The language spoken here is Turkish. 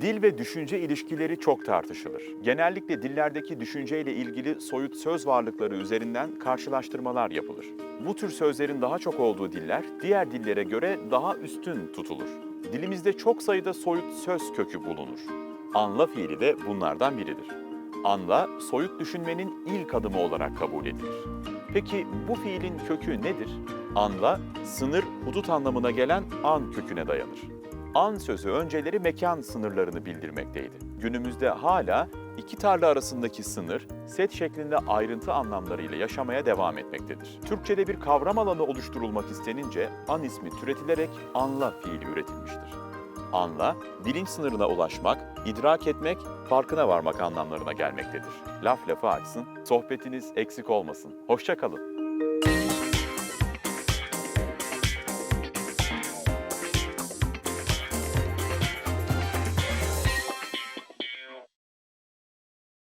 Dil ve düşünce ilişkileri çok tartışılır. Genellikle dillerdeki düşünceyle ilgili soyut söz varlıkları üzerinden karşılaştırmalar yapılır. Bu tür sözlerin daha çok olduğu diller diğer dillere göre daha üstün tutulur. Dilimizde çok sayıda soyut söz kökü bulunur. Anla fiili de bunlardan biridir. Anla, soyut düşünmenin ilk adımı olarak kabul edilir. Peki bu fiilin kökü nedir? Anla, sınır, hudut anlamına gelen an köküne dayanır. An sözü önceleri mekan sınırlarını bildirmekteydi. Günümüzde hala iki tarla arasındaki sınır, set şeklinde ayrıntı anlamlarıyla yaşamaya devam etmektedir. Türkçe'de bir kavram alanı oluşturulmak istenince an ismi türetilerek anla fiili üretilmiştir. Anla, bilinç sınırına ulaşmak, idrak etmek, farkına varmak anlamlarına gelmektedir. Laf lafı açsın, sohbetiniz eksik olmasın. Hoşça kalın.